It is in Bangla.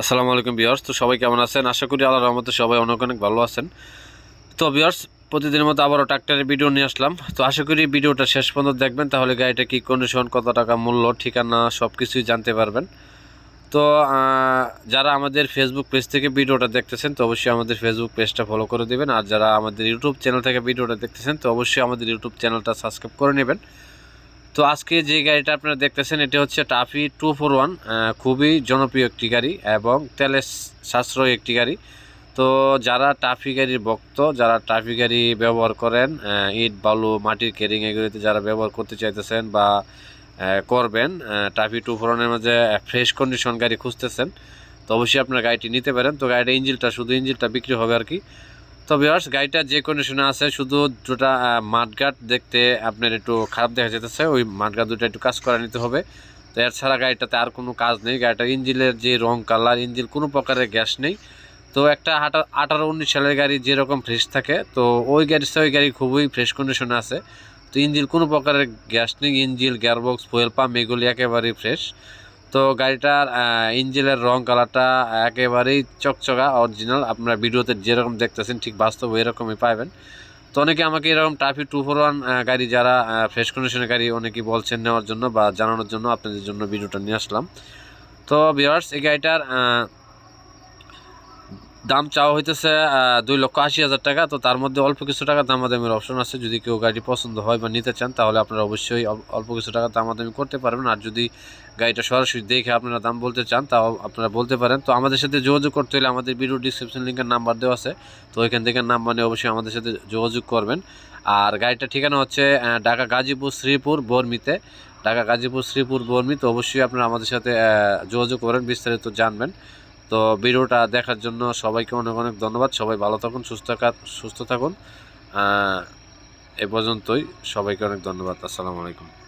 আসসালামু আলাইকুম বিয়ার্স তো সবাই কেমন আছেন? আশা করি আল্লাহর রহমতে সবাই অনেক অনেক ভালো আছেন। তো বিয়ার্স প্রতিদিনের মতো আবারও ট্রাক্টরের ভিডিও নিয়ে আসলাম। তো আশা করি ভিডিওটা শেষ পর্যন্ত দেখবেন, তাহলে গাড়িটা কী কন্ডিশন কত টাকা মূল্য, ঠিকানা সব কিছুই জানতে পারবেন। তো যারা আমাদের ফেসবুক পেজ থেকে ভিডিওটা দেখতেছেন, তো অবশ্যই আমাদের ফেসবুক পেজটা ফলো করে দেবেন। আর যারা আমাদের ইউটিউব চ্যানেল থেকে ভিডিওটা দেখতেছেন, তো অবশ্যই আমাদের ইউটিউব চ্যানেলটা সাবস্ক্রাইব করে নেবেন। তো আজকে যে গাড়িটা আপনারা দেখতেছেন, এটা হচ্ছে টাফি টু ফোর ওয়ান খুবই জনপ্রিয় একটি গাড়ি এবং তেলের সাশ্রয় একটি গাড়ি। তো যারা টাফি গাড়ির ভক্ত, যারা টাফি গাড়ি ব্যবহার করেন ইট, বালু, মাটির কেরিং এগুলিতে যারা ব্যবহার করতে চাইতেছেন বা করবেন টাফি টু ফোর ওয়ানের মাঝে ফ্রেশ কন্ডিশন গাড়ি খুঁজতেছেন, তো অবশ্যই আপনার গাড়িটি নিতে পারেন। তো গাড়িটা ইঞ্জিলটা শুধু ইঞ্জিলটা বিক্রি হবে আর কি। তো ভিউয়ার্স গাড়িটা যে কন্ডিশনে আছে, শুধু দুটা মাঠঘাট দেখতে আপনার একটু খারাপ দেখা যেতেছে ওই মাঠঘাট দুটো একটু কাজ করে নিতে হবে। তো এর ছাড়া গাড়িটাতে আর কোনো কাজ নেই। গাড়িটার ইঞ্জিনের যে রং, কালার, ইঞ্জিন কোনো প্রকারের গ্যাস নেই। তো একটা আঠারো উনিশ সালের গাড়ি যেরকম ফ্রেশ থাকে, তো ওই সাথে ওই গাড়ি খুবই ফ্রেশ কন্ডিশনে আছে। তো ইঞ্জিন কোনো প্রকারের গ্যাস নেই। ইঞ্জিন গিয়ারবক্স ফুয়েল পাম্প এগুলি একেবারেই ফ্রেশ তো গাড়িটার ইঞ্জিনের রং কালারটা একেবারেই চকচকা অরিজিনাল আপনারা ভিডিওতে যেরকম দেখতেছেন, ঠিক বাস্তব এরকমই পাবেন তো অনেকে আমাকে এরকম ট্রাফিক টু ফোর ওয়ান গাড়ি যারা ফ্রেশ কন্ডিশনের গাড়ি অনেকেই বলছেন নেওয়ার জন্য বা জানানোর জন্য আপনাদের জন্য ভিডিওটা নিয়ে আসলাম। তো বিয়ার্স এই গাড়িটার দাম চাওয়া হইতেছে দুই লক্ষ আশি হাজার টাকা, তো তার মধ্যে অল্প কিছু টাকা দামাদামির অপশন আছে। যদি কেউ গাড়ি পছন্দ হয় বা নিতে চান, তাহলে আপনারা অবশ্যই অল্প কিছু টাকা দামাদামি করতে পারবেন। আর যদি গাড়িটা সরাসরি দেখে আপনারা দাম বলতে চান, তাও আপনারা বলতে পারেন। তো আমাদের সাথে যোগাযোগ করতে হলে আমাদের ভিডিও ডিসক্রিপশন লিঙ্কের নাম্বার দেওয়া আছে। তো ওইখান থেকে নাম্বার নিয়ে অবশ্যই আমাদের সাথে যোগাযোগ করবেন। আর গাড়িটা ঠিকানা হচ্ছে ঢাকা গাজীপুর শ্রীপুর বর্মিতে। ঢাকা গাজীপুর শ্রীপুর বর্মি তো অবশ্যই আপনারা আমাদের সাথে যোগাযোগ করেন, বিস্তারিত জানবেন। তো ভিডিওটা দেখার জন্য সবাইকে অনেক অনেক ধন্যবাদ। সবাই ভালো থাকুন, সুস্থ সুস্থ থাকুন। এ পর্যন্তই সবাইকে অনেক ধন্যবাদ। আসসালামু আলাইকুম।